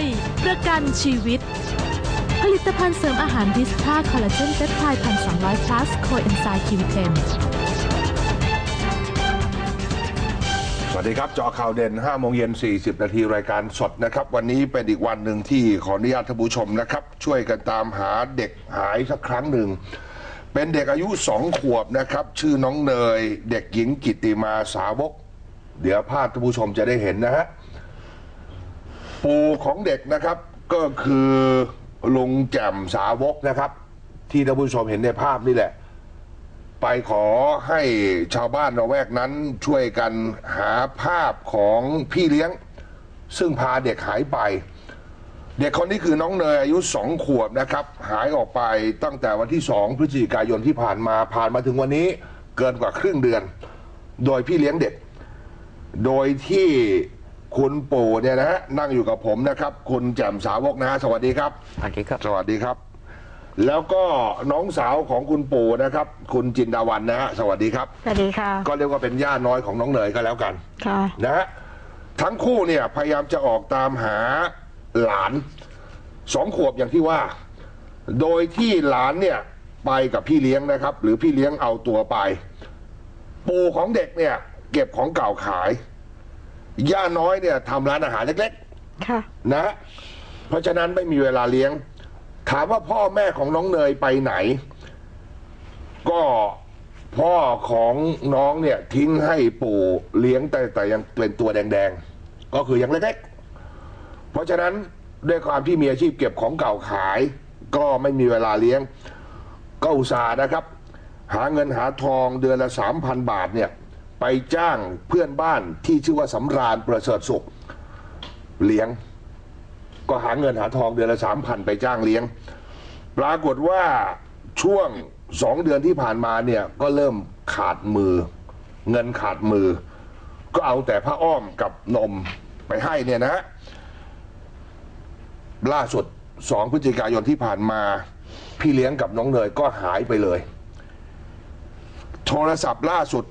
ย ประกันชีวิต ผลิตภัณฑ์เสริมอาหารวิสต้าคอลลาเจนเปปไทด์พันสองร้อยพลัสโคเอนไซม์คิวเทนสวัสดีครับจาะข่าวเด่น5โมงเย็น 40 นาทีรายการสดนะครับ วันนี้เป็นอีกวันหนึ่งที่ขออนุญาตท่านผู้ชมนะครับ ช่วยกันตามหาเด็กหายสักครั้งหนึ่ง เป็นเด็กอายุสองขวบนะครับ ชื่อน้องเนย เด็กหญิงกิติมาสาวก เดี๋ยวภาพท่านผู้ชมจะได้เห็นนะฮะ ปู่ของเด็กนะครับ ก็คือลุงแจ่มสาวกนะครับ ที่ท่านผู้ชมเห็นในภาพนี่แหละ ไปขอให้ชาวบ้านระแวกนั้นช่วยกันหาภาพของพี่เลี้ยง ซึ่งพาเด็กหายไป เด็กคนนี้คือน้องเนยอายุสองขวบนะครับ หายออกไปตั้งแต่วันที่สองพฤศจิกายนที่ผ่านมาผ่านมาถึงวันนี้เกินกว่าครึ่งเดือน โดยพี่เลี้ยงเด็ก โดยที่ คุณปู่เนี่ยนะฮะนั่งอยู่กับผมนะครับ คุณแจ่มสาวกนะฮะสวัสดีครับ สวัสดีครับ สวัสดีครับ แล้วก็น้องสาวของคุณปู่นะครับ คุณจินดาวันนะฮะสวัสดีครับ สวัสดีค่ะ ก็เรียกว่าเป็นย่าน้อยของน้องเนยก็แล้วกันค่ะ นะฮะทั้งคู่เนี่ยพยายามจะออกตามหาหลานสองขวบอย่างที่ว่า โดยที่หลานเนี่ยไปกับพี่เลี้ยงนะครับ หรือพี่เลี้ยงเอาตัวไป ปู่ของเด็กเนี่ย เก็บของเก่าขาย ย่าน้อยเนี่ยทำร้านอาหารเล็กๆค่ะนะฮะเพราะฉะนั้นไม่มีเวลาเลี้ยง ถามว่าพ่อแม่ของน้องเนยไปไหน ก็พ่อของน้องเนี่ยทิ้งให้ปู่เลี้ยงแต่แต่ยังเป็นตัวแดงๆ ก็คือยังเล็กๆ เพราะฉะนั้นด้วยความที่มีอาชีพเก็บของเก่าขาย ก็ไม่มีเวลาเลี้ยง ก็อุตส่าห์นะครับ หาเงินหาทองเดือนละสามพันบาทเนี่ย ไปจ้างเพื่อนบ้านที่ชื่อว่าสำราญประเสริฐสุข เลี้ยง ก็หาเงินหาทองเดือนละสามพันไปจ้างเลี้ยง ปรากฏว่าช่วงสองเดือนที่ผ่านมาเนี่ยก็เริ่มขาดมือ เงินขาดมือ ก็เอาแต่ผ้าอ้อมกับนมไปให้เนี่ยนะฮะล่าสุดสองพฤศจิกายนที่ผ่านมา พี่เลี้ยงกับน้องเนยก็หายไปเลย โทรศัพท์ล่าสุด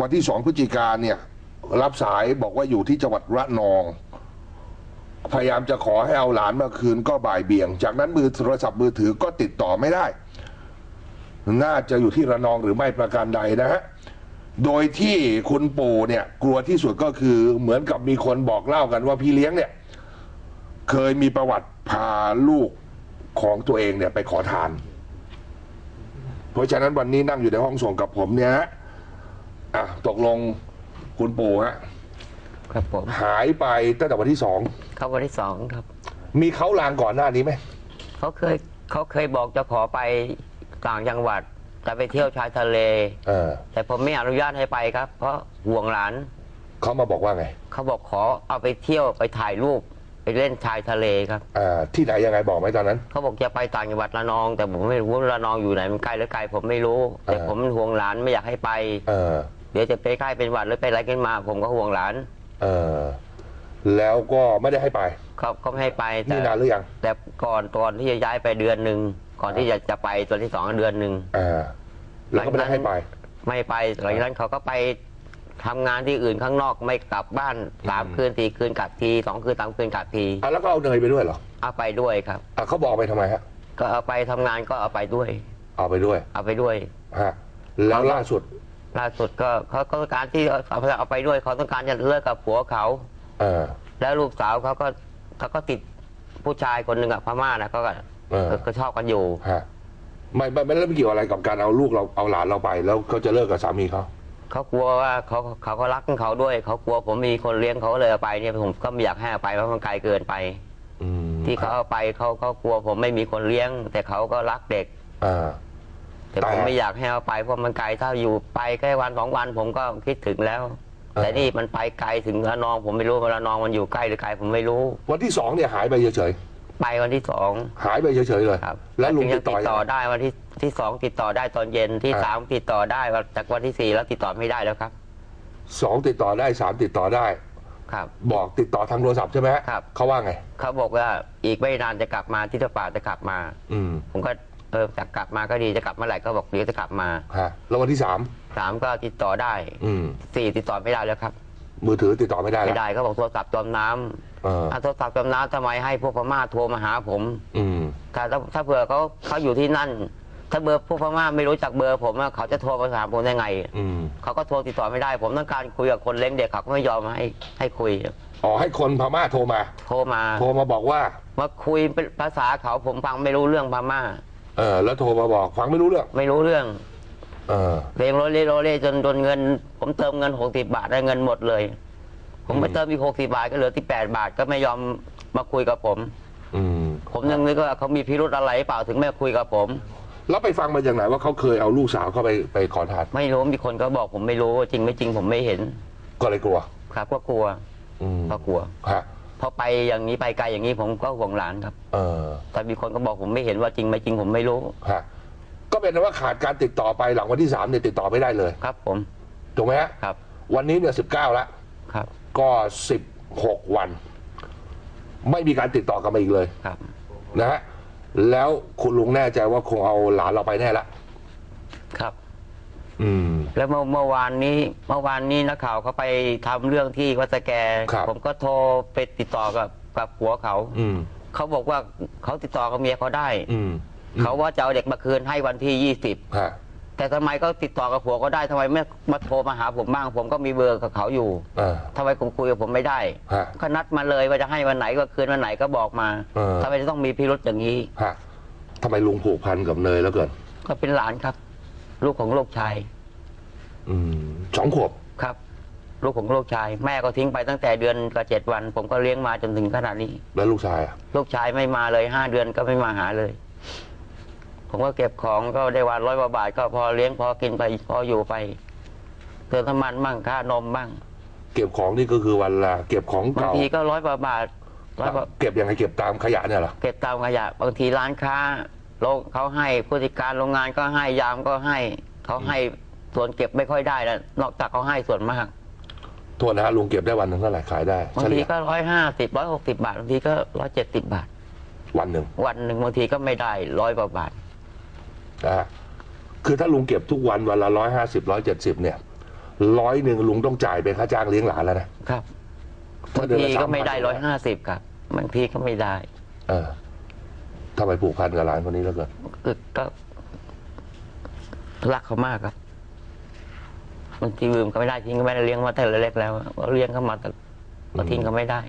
วันที่สองพฤศจิกาเนี่ย รับสายบอกว่าอยู่ที่จังหวัดระนอง พยายามจะขอให้เอาหลานมาคืนก็บ่ายเบี่ยง จากนั้นมือโทรศัพท์มือถือก็ติดต่อไม่ได้ น่าจะอยู่ที่ระนองหรือไม่ประการใดนะฮะโดยที่คุณปู่เนี่ย กลัวที่สุดก็คือเหมือนกับมีคนบอกเล่ากันว่าพี่เลี้ยงเนี่ย เคยมีประวัติพาลูกของตัวเองเนี่ยไปขอทาน เพราะฉะนั้นวันนี้นั่งอยู่ในห้องส่งกับผมเนี่ยฮะ อะตกลงคุณปู่ฮะครับผมหายไปตั้งแต่วันที่สองเข้าวันที่สองครับ มีเขาลางก่อนหน้านี้ไหมเขาเคยเขาเคยบอกจะขอไปต่างจังหวัดจะไปเที่ยวชายทะเล เออแต่ผมไม่อนุญาตให้ไปครับ เพราะห่วงหลานเขามาบอกว่าไงเขาบอกขอเอาไปเที่ยวไปถ่ายรูปไปเล่นชายทะเลครับ อ่าที่ไหนยังไงบอกไหมตอนนั้น เขาบอกจะไปต่างจังหวัดระนอง แต่ผมไม่รู้ว่าระนองอยู่ไหนมันใกล้หรือไกลผมไม่รู้ แต่เออ ผมเป็นห่วงหลานไม่อยากให้ไป เออ เดี๋ยวจะไปใกล้เป็นหวัดหรือเป็นอะไรขึ้นมา ผมก็ห่วงหลาน เออแล้วก็ไม่ได้ให้ไปเขาเขาไม่ให้ไปแต่นี่นานหรือยังแต่ก่อนตอนที่จะย้ายไปเดือนหนึ่งก่อนที่จะจะไปตัวที่สองเดือนหนึ่งอ่าแล้วก็ไม่ได้ให้ไป ไม่ไปหลังจากนั้นเขาก็ไปทำงานที่อื่นข้างนอกไม่กลับบ้านสามคืนสี่คืนกลับทีสองคืนสามคืนกลับทีอะแล้วก็เอาเนยไปด้วยเหรอเอาไปด้วยครับอะเขาบอกไปทำไมฮะก็เอาไปทำงานก็เอาไปด้วย เอาไปด้วย เอาไปด้วยฮะแล้วล่าสุด ล่าสุดก็เขาก็ต้องการที่เอาเอาไปด้วยเขาต้องการจะเลิกกับผัวเขา เออ แล้วลูกสาวเขาก็เขาก็ติดผู้ชายคนหนึ่งอะพม่านะเขาก็เออ ก็ชอบกันอยู่ ฮะไม่ไม่ไม่ได้ไม่เกี่ยวอะไรกับการเอาลูกเราเอาหลานเราไป แล้วเขาจะเลิกกับสามีเขาเขากลัวว่าเขาเขาก็รักของเขาด้วย เขากลัวผมมีคนเลี้ยงเขาเลยเอาไปเนี่ยผมก็ไม่อยากให้เอาไปเพราะมันไกลเกินไป อืมที่เขาเอาไปเขาเขากลัวผมไม่มีคนเลี้ยง แต่เขาก็รักเด็ก อ่า แต่แต่ผมไม่อยากให้เอาไปเพราะมันไกลถ้าอยู่ไปแค่วันสองวันผมก็คิดถึงแล้วเออแต่นี่มันไปไกลถึงระนอง ผมไม่รู้ว่าระนองมันอยู่ใกล้หรือไกลผมไม่รู้วันที่สองเนี่ยหายไปเฉยไปวันที่สองๆหายไปเฉยๆเลยครับแล้วลุงถึติดต่อติดต่อยังไงได้วันที่ที่สองติดต่อได้ตอนเย็นที่อ่าสามติดต่อได้วันจากวันที่สี่แล้วติดต่อไม่ได้แล้วครับสองติดต่อได้สามติดต่อได้ครับบอกติดต่อทางโทรศัพท์ใช่ไหมฮะครับเขาว่าไงเขาบอกว่าอีกไม่นานจะกลับมาที่ตะป่าจะกลับมา อืมผมก็ เออจะกลับมาก็ดีจะกลับเมื่อไหร่ก็บอกเดี๋ยวจะกลับมาฮะแล้ววันที่สามสามก็ติดต่อได้อืมสี่ติดต่อไม่ได้แล้วครับมือถือติดต่อไม่ได้ไม่แล้วได้เขาบอกโทรศัพท์จมน้ำเออถ้าโทรศัพท์จมน้ำทำไมให้พวกพม่าโทรมาหาผม อืมถ้าถ้าถ้าเผื่อเขาเขาอยู่ที่นั่น ถ้าเบอร์พวกพม่าไม่รู้จักเบอร์ผมอะเขาจะโทรมาหาผมได้ไง อืม เขาก็โทรติดต่อไม่ได้ ผมต้องการคุยกับคนเลี้ยงเด็กเขาก็ไม่ยอมให้ให้คุย อ๋อให้คนพม่าโทรมา โทรมาโทรมาบอกว่า มาคุยเป็นภาษาเขาผมฟังไม่รู้เรื่องพม่า เออแล้วโทรมาบอกฟังไม่รู้เรื่องไม่รู้เรื่องเออ เพลงโรเล่โรเล่จนจนเงิน ผมเติมเงินหกสิบาทได้เงินหมดเลย ผมไปอืมเติมอีกหกสิบาทก็เหลือที่แปดบาทก็ไม่ยอมมาคุยกับผม อืม ผมยังนึกว่าเขามีพิรุธอะไรหรือเปล่าถึงไม่คุยกับผม แล้วไปฟังมาจากไหนว่าเขาเคยเอาลูกสาวเข้าไปไปขอทานไม่รู้มีคนก็บอกผมไม่รู้ว่าจริงไม่จริงผมไม่เห็น ก็เลยกลัว ครับก็กลัวอืมก็กลัวฮะ พอไปอย่างนี้ไปไกลอย่างนี้ผมก็ห่วงหลานครับ เออแต่มีคนก็บอกผมไม่เห็นว่าจริงไม่จริงผมไม่รู้ ฮะก็เป็นว่าขาดการติดต่อไปหลังวันที่สามเนี่ยติดต่อไม่ได้เลยครับผมถูกไหมฮะครับวันนี้เนี่ยสิบเก้าแล้วครับก็สิบหกวัน ไม่มีการติดต่อกันมาอีกเลยครับ นะฮะแล้วคุณลุงแน่ใจว่าคงเอาหลานเราไปแน่ละ ครับ อืม แล้วเมื่อเมื่อวานนี้เมื่อวานนี้นักข่าวเขาไปทำเรื่องที่วัดสแก ครับ ผมก็โทรไปติดต่อกับกับผัวเขา อืมเขาบอกว่าเขาติดต่อกับเมียเขาได้ อืมเขาว่าจะเอาเด็กมาคืนให้วันที่ยี่สิบฮะแต่ทำไมก็ติดต่อกับผัวก็ได้ทำไมไม่มาโทรมาหาผมบ้าง ผมก็มีเบอร์กับเขาอยู่เออทำไมผมคุยกับผมไม่ได้ฮะ ก็นัดมาเลยว่าจะให้วันไหนก็คืนวันไหนก็บอกมาเออ ทำไมจะต้องมีพิรุษอย่างนี้ ฮะทำไมลุงผูกพันกับเนยแล้วเกิน ก็เป็นหลานครับ ลูกของลูกชายอืมสองขวบครับ ลูกของลูกชาย แม่ก็ทิ้งไปตั้งแต่เดือนกับเจ็ดวัน ผมก็เลี้ยงมาจนถึงขนาดนี้ แล้วลูกชายอะลูกชายไม่มาเลยห้าเดือนก็ไม่มาหาเลย ผมก็เก็บของก็ได้วันร้อยกว่าบาทก็พอเลี้ยงพอกินไปพออยู่ไปเติมน้ำมันบ้างค่านมบ้างเก็บของนี่ก็คือวันละเก็บของบางเก่าทีก็ร้อยกว่าบาทร้อยกว่าเก็บยังไงเก็บตามขยะเนี่ยเหรอเก็บตามขยะ บางทีร้านค้า โรงเขาให้ผู้จัดการโรงงานก็ให้ยามก็ให้เขาให้ส่วนเก็บไม่ค่อยได้แล้วนอกจากเขาให้ส่วนมากโทษนะฮะลุงเก็บได้วันหนึ่งเท่าไหร่ขายได้บางเฉทีลี่ยก็ร้อยห้าสิบร้อยหกสิบาทบางทีก็ร้อยเจ็ดสิบาท วันหนึ่งวันหนึ่งบางทีก็ไม่ได้ร้อยกว่าบาทนะฮะคือถ้าลุงเก็บทุกวันวันละร้อยห้าสิบร้อยเจ็ดสิบเนี่ยร้อยหนึ่งลุงต้องจ่ายเป็นค่าจ้างเลี้ยงหลานแล้วนะครับบางทีก็ไม่ได้ร้อยห้าสิบครับบางทีก็ไม่ได้ เออ ทำไมผูกพันกับหลานคนนี้แล้วเกินคือก็รักเขามากครับบางทีลืมก็ไม่ได้ทิ้งก็ไม่ได้เลี้ยงมาแต่เล็กแล้วก็เลี้ยงเขามาแต่ก็ทิ้งเขาไม่ได้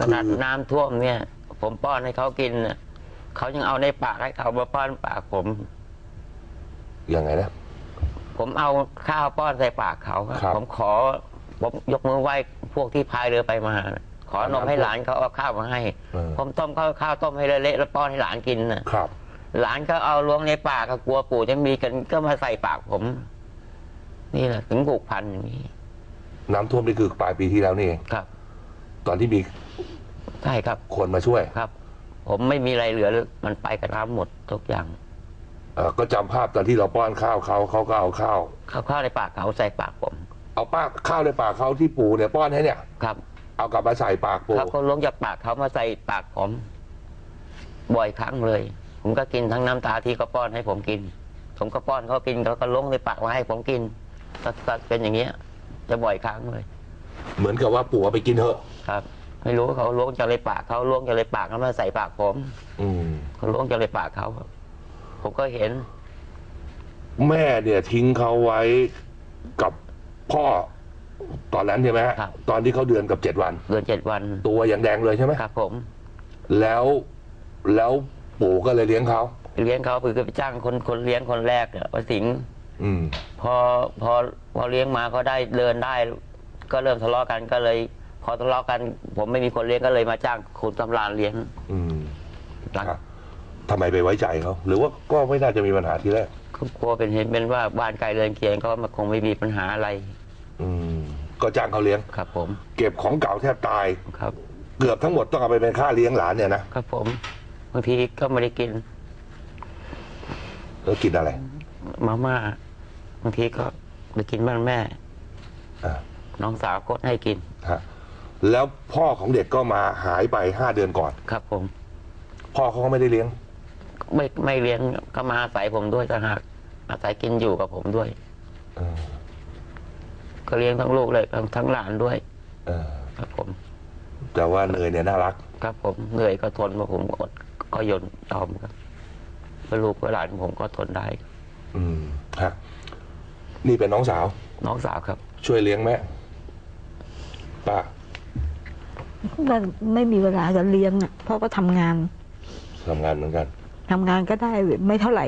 ขนาดน้ำท่วมเนี่ย ผมป้อนให้เขากินน่ะเขายังเอาในปากให้เขามาป้อนปากผม ยังไงนะ ผมเอาข้าวป้อนใส่ปากเขาครับผมขอผมยกมือไหว้พวกที่พายเรือไปมา ขอนมให้หลานเขาเอาข้าวมาให้เออผมต้มข้าวข้าวต้มให้เละๆแล้วป้อนให้หลานกินน่ะครับ หลานก็เอาล้วงในปากก็กลัวปู่จะมีกันก็มาใส่ปากผม นี่แหละถึงผูกพันอย่างนี้ น้ำท่วมนี่คือปลายปีที่แล้วนี่เองครับ ตอนที่มีใช่ครับ คนมาช่วยครับ ผมไม่มีอะไรเหลือมันไปกับน้ำหมดทุกอย่างเอ่อก็จำภาพตอนที่เราป้อนข้าวเขาเขาก็เอาข้าว ข้าวข้าวในปากเขาใส่ปากผม เอาป้าข้าวในปากเขาที่ปู่เนี่ยป้อนให้เนี่ย ครับ เอากลับมาใส่ปากปู่เขาก็ล้วงจากปากเขามาใส่ปากผม บ่อยครั้งเลย ผมก็กินทั้งน้ำตาที่เขาป้อนให้ผมกิน ผมก็ป้อนเขากินเขาก็ล้วงในปากมาให้ผมกินก็ก็เป็นอย่างเงี้ย จะบ่อยครั้งเลยเหมือนกับว่าปู่เอาไปกินเถอะ ครับ ไม่รู้เขาล้วงจากในปากเขาล้วงจากในปากแล้วมาใส่ปากผมอืม เขาล้วงจากในปากเขาผมก็เห็น แม่เนี่ยทิ้งเขาไว้กับพ่อ ตอนนั้นใช่ไหมฮะครับ ตอนที่เขาเดือนกับเจ็ดวัน เดือนเจ็ดวันตัวยังแดงเลยใช่ไหมครับผมแล้วแล้วปู่ก็เลยเลี้ยงเขาเลี้ยงเขาคือไปจ้างคนคนเลี้ยงคนแรกเนี่ยว่าสิงห์อืม พอพอพอเลี้ยงมาเขาได้เดินได้ ก็เริ่มทะเลาะกันก็เลย พอทะเลาะกัน ผมไม่มีคนเลี้ยงก็เลยมาจ้างคุณตำรานเลี้ยงอืมหลัง ครับทำไมไปไว้ใจเขาหรือว่าก็ไม่น่าจะมีปัญหาทีแรกครอบครัวเป็นเห็นเป็นว่าบ้านไกลเรือนเคียงก็มันคงไม่มีปัญหาอะไร อืม ก็จ้างเขาเลี้ยง ครับผมเก็บของเก่าแทบตาย ครับ เกือบทั้งหมดต้องเอาไปเป็นค่าเลี้ยงหลานเนี่ยนะครับผมบางทีก็ไม่ได้กินแล้วกินอะไรมาม่าบางทีก็ไปกินบ้านแม่ อ่าน้องสาวก็ให้กินฮะแล้วพ่อของเด็กก็มาหายไปห้าเดือนก่อน ครับผม พ่อเขาก็ไม่ได้เลี้ยง ไม่ไม่เลี้ยงก็มาอาศัยผมด้วยต่างหากอาศัยกินอยู่กับผมด้วย เออ ก็เลี้ยงทั้งลูกเลยทั้งทั้งหลานด้วยเออครับผม แต่ว่าเนยเนี่ยน่ารัก ครับผมเหนื่อยก็ทนเพราะผมอดก็ยนยอมครับเพื่อลูกเพื่อหลานผมก็ทนได้ครับอืมฮะนี่เป็นน้องสาว น้องสาวครับ ช่วยเลี้ยงแม่ป้ามันไม่มีเวลาจะเลี้ยงอะเพราะก็ทำงานทำงานเหมือนกัน ทำงานก็ได้ไม่เท่าไหร่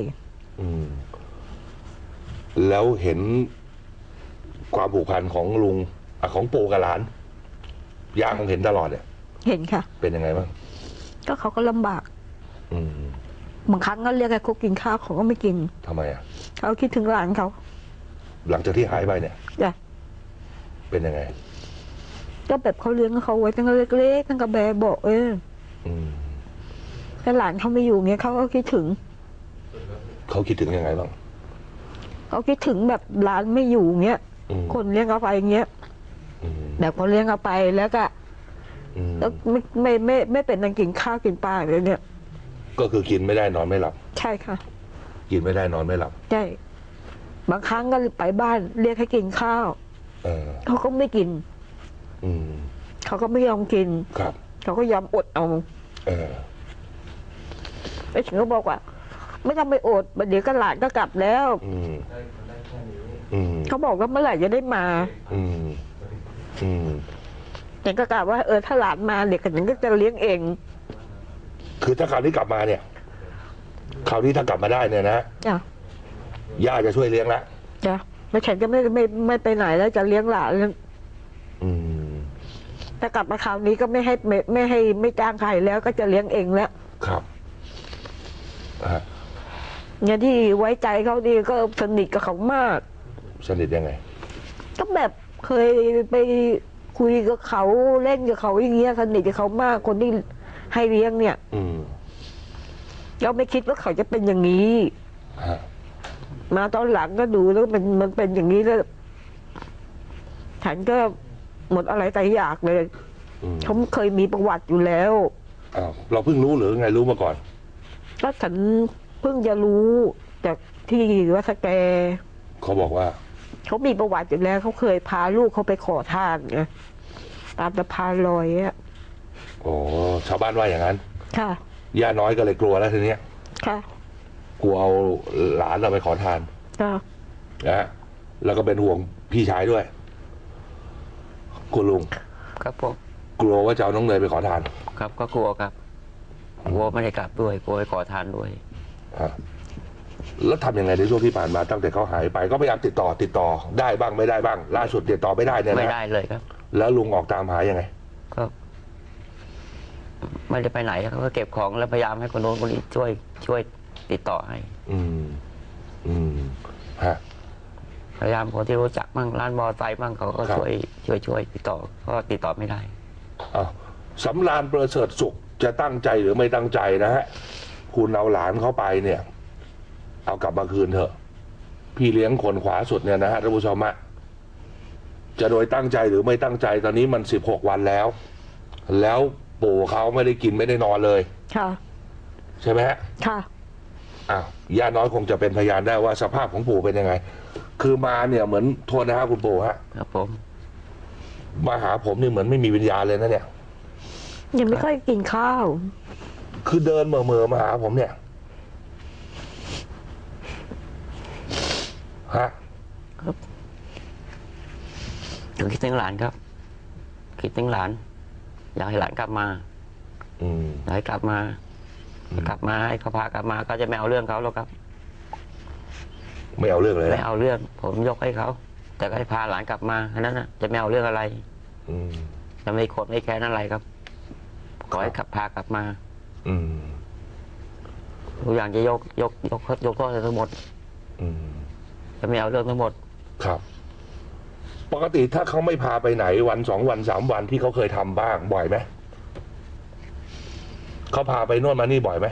อืม แล้วเห็น ความผูกพันของลุงอะของปู่กับหลานย่าคงเห็นตลอดเนี่ยเห็นค่ะ เป็นยังไงบ้างก็เขาก็ลำบากอืมบางครั้งก็เรียกให้เขากินข้าวเขาก็ไม่กิน ทำไมอะ เขาคิดถึงหลานเขาหลังจากที่หายไปเนี่ย จ้ะเป็นยังไง ก็แบบเขาเลี้ยงเขาไว้ตั้งแต่เล็กๆตั้งแต่แบบบอกเอออืมถ้าหลานเขาไม่อยู่เงี้ยเขาก็คิดถึง เขาคิดถึงยังไงบ้างเขาคิดถึงแบบหลานไม่อยู่เงี้ยอืม คนเลี้ยงเอาไปเงี้ยอืมแบบเขาเลี้ยงเอาไปแล้วก็อืมแล้วไม่ไม่ไม่ไม่เป็นนังกินข้าวกินปลาเลยเนี่ย ก็คือกินไม่ได้นอนไม่หลับ ใช่ค่ะ กินไม่ได้นอนไม่หลับ ใช่ บางครั้งก็ไปบ้านเรียกให้กินข้าวเออเขาก็ไม่กินอืมเขาก็ไม่ยอมกินครับเขาก็ยอมอดเอาเออไอ้ฉันก็บอกว่า ไม่ต้องไปอดเดี๋ยวก็หลานก็กลับแล้วอืมอืม เขาบอกว่าเมื่อไหร่จะได้มาอืมอืมฉันก็กล่าวว่าเออถ้าหลานมาเด็กฉันก็จะเลี้ยงเอง คือถ้าคราวนี้กลับมาเนี่ยคราวนี้ถ้ากลับมาได้เนี่ยนะจ้ะย่าจะช่วยเลี้ยงละจ้ะแล้วฉันก็ไม่ไม่ไม่ไปไหนแล้วจะเลี้ยงหลานอืมถ้ากลับมาคราวนี้ก็ไม่ให้ไม่ไม่ให้ไม่จ้างใครแล้วก็จะเลี้ยงเองแล้ว ครับอะเนี่ยที่ไว้ใจเขาดีก็สนิทกับเขามาก สนิทยังไง ก็แบบเคยไปคุยกับเขาเล่นกับเขาอย่างเงี้ยสนิทกับเขามากคนที่ให้เลี้ยงเนี่ย อืมเราไม่คิดว่าเขาจะเป็นอย่างนี้ ฮะมาตอนหลังก็ดูแล้วมันมันเป็นอย่างนี้แล้วฉันก็หมดอะไรใจอยากเลยอืมเขาเคยมีประวัติอยู่แล้ว อ้าวเราเพิ่งรู้หรือไงรู้มาก่อนแล้วฉันเพิ่งจะรู้จากที่วัดสแกเขาบอกว่า เขามีประวัติอยู่แล้วเขาเคยพาลูกเขาไปขอทานไงตามสะพานลอยอะโอ้ชาวบ้านว่าอย่างนั้น ค่ะ ย่าน้อยก็เลยกลัวแล้วทีเนี้ย ค่ะ กลัวเอาหลานเราไปขอทานค่ะนะฮะแล้วก็เป็นห่วงพี่ชายด้วยคุณลุง ครับผมกลัวว่าจะเอาน้องเนยไปขอทาน ครับก็กลัวครับกลัวไม่ได้กลับด้วยกลัวไปขอทานด้วย ฮะ แล้วทำยังไงในช่วงที่ผ่านมาตั้งแต่เขาหายไปก็พยายามติดต่อติดต่อได้บ้างไม่ได้บ้าง ล่าสุดติดต่อไม่ได้เนี่ยไม่นะได้เลยครับ แล้วลุงออกตามหายังไง ก็ไม่ได้ไปไหนเขาก็เก็บของแล้วพยายามให้คนโน้นคนนี้ช่วยช่วยติดต่อให้ อืม อืมฮะ พยายามคนที่รู้จักมั่งร้านมอไซค์มั่งเขาก็ครับ ช่วยช่วยช่วยติดต่อก็ติดต่อไม่ได้ อ้าวสำรานประเสริฐสุขจะตั้งใจหรือไม่ตั้งใจนะฮะ คุณเอาหลานเขาไปเนี่ย เอากลับมาคืนเถอะ พี่เลี้ยงคนขวาสุดเนี่ยนะฮะท่านผู้ชมอะจะโดยตั้งใจหรือไม่ตั้งใจตอนนี้มันสิบหกวันแล้ว แล้วปู่เขาไม่ได้กินไม่ได้นอนเลย ค่ะ ใช่ไหมฮะค่ะ อ้าวย่าน้อยคงจะเป็นพยานได้ว่าสภาพของปู่เป็นยังไง คือมาเนี่ยเหมือนโทษนะฮะคุณปู่ฮะครับผม มาหาผมนี่เหมือนไม่มีวิญญาณเลยนะเนี่ย ยังไม่ค่อยกินข้าว คือเดินเหม่อๆมาหาผมเนี่ย ฮะก็คิดถึงหลานครับ คิดถึงหลาน อยากให้หลานกลับมาอืมอยากให้กลับมาอืมกลับมาให้เขาพากลับมา ก็จะไม่เอาเรื่องเขาหรอกครับ ไม่เอาเรื่องเลยไม่นะเอาเรื่อง ผมยกให้เขา แต่ก็ให้พาหลานกลับมาแค่นั้นนะจะไม่เอาเรื่องอะไร อืม จะไม่โกดไม่แค้นอะไรครับ ขอให้ขับพากลับมาอืมทุกอย่างจะยกยกยกยกโทษให้ทั้งหมด อืม จะไม่เอาเรื่องทั้งหมด ครับ ปกติถ้าเขาไม่พาไปไหนวันสองวันสามวันที่เขาเคยทำบ้างบ่อยไหมเขาพาไปโน่นมานี่บ่อยไหม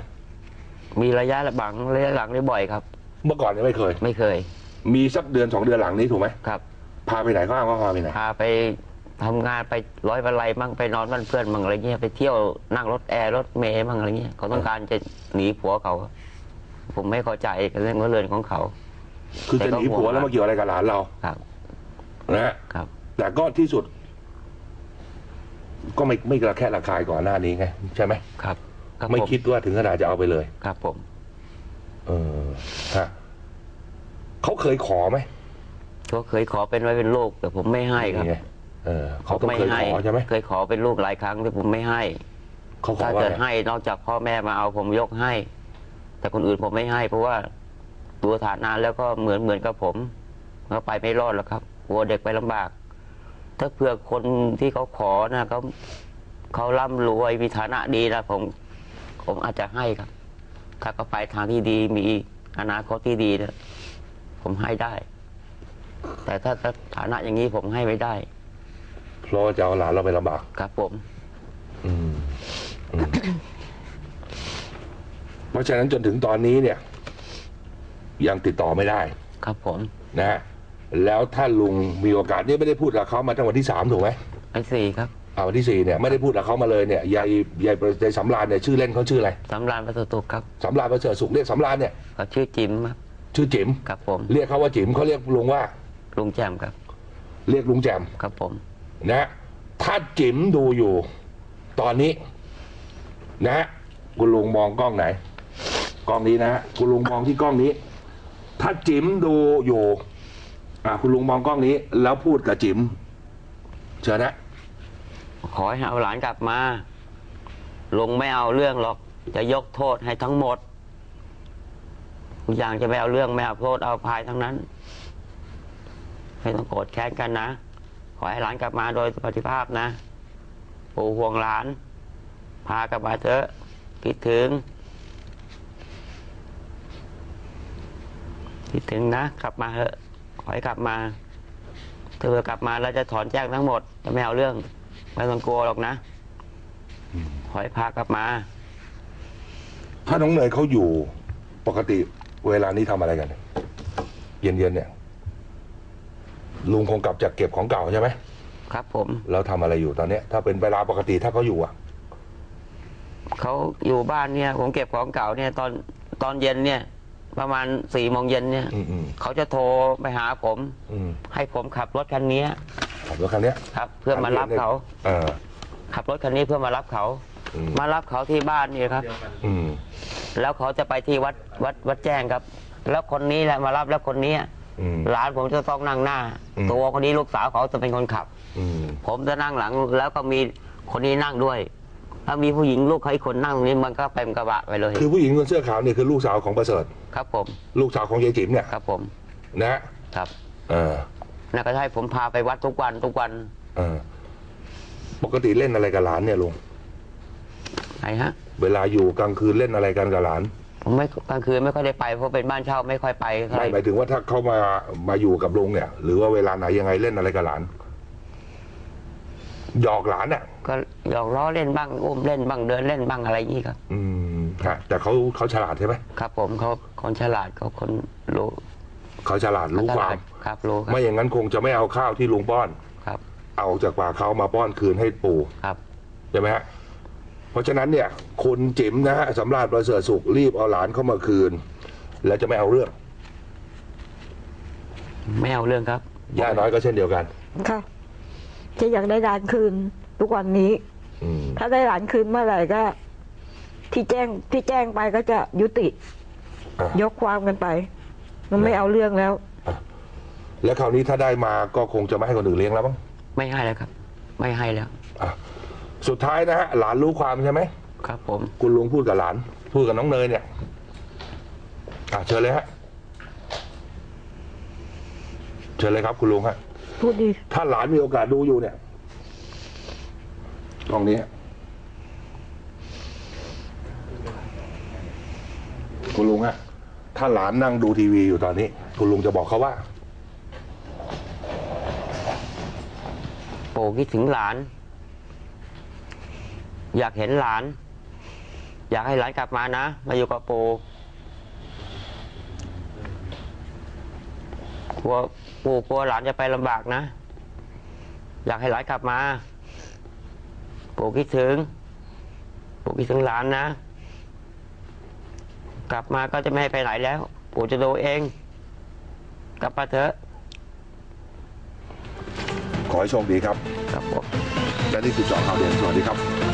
มีระยะหลังระยะหลังได้บ่อยครับ เมื่อก่อนเนี่ยไม่เคย ไม่เคยมีสักเดือนสองเดือนหลังนี้ถูกไหมครับ พาไปไหนก็อ้างว่าพาไปไหน พาไปทำงานไปร้อยวันไรมั่งไปนอนบ้านเพื่อนมั่งอะไรเงี้ยไปเที่ยวนั่งรถแอร์รถเมย์มั่งอะไรเงี้ยเขาต้องการจะหนีผัวเขาครับผมไม่เข้าใจกับเรื่องเรือนของเขา คือจะหนีผัวแล้วมาเกี่ยวอะไรกับหลานเราครับนะฮะครับ แต่ก็ที่สุด ก็ไม่ไม่กระแคะระคายก่อนหน้านี้ไงใช่ไหมครับรับไม่ผคิดว่าถึงขนาดจะเอาไปเลย ครับผม เออฮะเขาเคยขอไหมเขาเคยขอเป็นไว้เป็นลูกแต่ผมไม่ให้ครับนี่ไงเออเขาต้องไม่เคยให้ขอใช่ไหมเคยขอเป็นลูกหลายครั้งแต่ผมไม่ให้ เขาขอถ้าว่าจะไงให้นอกจากพ่อแม่มาเอาผมยกให้ แต่คนอื่นผมไม่ให้ เพราะว่า ตัวฐานะแล้วก็เหมือนเหมือนกับผมเขาไปไม่รอดแล้วครับกลัวเด็กไปลำบาก ถ้าเผื่อคนที่เขาขอนะเขาเขาร่ำรวยมีฐานะดีนะผมผมอาจจะให้ครับ ถ้าเขาไปทางที่ดีมีอนาคตที่ดีนะผมให้ได้ แต่ถ้าถ้าฐานะอย่างนี้ผมให้ไม่ได้เพราะว่าจะเอาหลานเราไปลำบากครับผมอืมอืมเพราะฉะนั้นจนถึงตอนนี้เนี่ย ยังติดต่อไม่ได้ครับผมนะฮะแล้วถ้าลุงมีโอกาสเนี่ยไม่ได้พูดกับเขามาตั้งวันที่สามถูกไหมไอ้สี่ครับอ่าวันที่สี่เนี่ยไม่ได้พูดกับเขามาเลยเนี่ยยายยายยายสำรานเนี่ยชื่อเล่นเขาชื่ออะไรสำรานประตูตุกครับสำรานประเสริฐสุขเรียกสำรานเนี่ยเขาชื่อจิมครับชื่อจิ๋มครับผมเรียกเขาว่าจิ๋มเขาเรียกลุงว่าลุงแจมครับ เรียกลุงแจมครับผมนะฮะถ้าจิ๋มดูอยู่ตอนนี้นะฮะคุณลุงมองกล้องไหน กล้องนี้นะฮะคุณลุงมองที่กล้องนี้ ถ้าจิ๋มดูอยู่อ่าคุณลุงมองกล้องนี้ แล้วพูดกับจิ๋มเชิญนะขอให้เอาหลานกลับมา ลุงไม่เอาเรื่องหรอก จะยกโทษให้ทั้งหมดทุกอย่างจะไม่เอาเรื่องไม่เอาโทษเอาพายทั้งนั้น ไม่ต้องโกรธแค้นกันนะ ขอให้หลานกลับมาโดยสวัสดิภาพนะปู่ห่วงหลาน พากลับมาเถอะคิดถึง คิดถึงนะ กลับมาเถอะขอให้กลับมาถ้าเธอกลับมาแล้วจะถอนแจ้งทั้งหมดจะไม่เอาเรื่องไม่ต้องกลัวหรอกนะขอให้พากลับมา ถ้าน้องเนยเขาอยู่ปกติเวลานี้ทำอะไรกัน เย็นๆเนี่ย ลุงคงกลับจากเก็บของเก่าใช่ไหมครับ ผมแล้วทำอะไรอยู่ตอนเนี้ย ถ้าเป็นเวลาปกติถ้าเขาอยู่อะเขาอยู่บ้านเนี่ย ผมเก็บของเก่าเนี่ย ตอนตอนเย็นเนี่ย ประมาณสี่โมงเย็นเนี่ย อืมอืมเขาจะโทรไปหาผม อืมให้ผมขับรถคันนี้ขับรถคันเนี้ยครับ เพื่อมารับเขาเออ ขับรถคันนี้เพื่อมารับเขา อืม มารับเขาที่บ้านนี่ครับ อืมแล้วเขาจะไปที่วัดวัดวัดแจ้งครับ แล้วคนนี้แหละมารับแล้วคนนี้อืม หลานผมจะต้องนั่งหน้า อืม ตัวคนนี้ลูกสาวเขาจะเป็นคนขับ อืมผมจะนั่งหลังแล้วก็มีคนนี้นั่งด้วย ถ้ามีผู้หญิงลูกเขาอีกคนนั่งตรงนี้มันก็เป็นกระบะไปเลยคือผู้หญิงคนเสื้อขาวเนี่ยคือลูกสาวของประเสริฐ ครับผม ลูกสาวของยายจิ๋มเนี่ยครับผมนะฮะครับเออแล้วก็ให้ผมพาไปวัดทุกวันทุกวันเออปกติเล่นอะไรกับหลานเนี่ยลุงไหนฮะ เวลาอยู่กลางคืนเล่นอะไรกันกับหลาน ผมไม่กลางคืนไม่ค่อยได้ไปเพราะเป็นบ้านเช่าไม่ค่อยไปเท่าไหไม่ร่หมายถึงว่าถ้าเขามามาอยู่กับลุงเนี่ย หรือว่าเวลาไหนยังไงเล่นอะไรกับหลาน หยอกหลานอะ ก็หยอกล้อเล่นบ้างอุ้มเล่นบ้างเดินเล่นบ้างอะไรอย่างนี้ครับ อืมฮะแต่เขาเขาฉลาดใช่ไหมครับผมเขาคนฉลาดเขาคนรู้เขาฉลาดรู้ฉควาลามดครับรู้ครับไม่อย่างนั้นคงจะไม่เอาข้าวที่ลุงป้อน ครับ เอาจากปากเขามาป้อนคืนให้ปู่ครับ ใช่ไหมฮะเพราะฉะนั้นเนี่ยคุณจิ๋มนะฮะสำราญประเสริฐสุขรีบเอาหลานเข้ามาคืน แล้วจะไม่เอาเรื่องไม่เอาเรื่องครับ ย่าน้อยก็เช่นเดียวกัน ค่ะ จะอยากได้หลานคืนทุกวันนี้ อืมถ้าได้หลานคืนเมื่อไหร่ก็ ที่แจ้งที่แจ้งไปก็จะยุติอะยกความกันไป มันไม่เอาเรื่องแล้ว แล้วคราวนี้ถ้าได้มาก็คงจะไม่ให้คนอื่นเลี้ยงแล้วมั้งไม่ให้แล้วครับ ไม่ให้แล้ว อะสุดท้ายนะฮะหลานรู้ความใช่ไหมครับผม คุณลุงพูดกับหลาน พูดกับน้องเนยเนี่ยอะเชิญเลยฮะเชิญเลยครับคุณลุงฮะ พูดดี ถ้าหลานมีโอกาสดูอยู่เนี่ยกล้องนี้ฮะคุณลุงฮะถ้าหลานนั่งดูทีวีอยู่ตอนนี้ คุณลุงจะบอกเขาว่า ปู่คิดถึงหลาน อยากเห็นหลาน อยากให้หลานกลับมานะ มาอยู่กับปู่ ลัวปู่กลัวหลานจะไปลำบากนะ อยากให้หลานกลับมา ปู่คิดถึง ปู่คิดถึงหลานนะ กลับมาก็จะไม่ให้ไปไหนแล้ว ปู่จะดูเอง กลับมาเถอะขอให้โชคดีครับ ครับผมและนี่คือเจาะข่าวเด่นสวัสดีครับ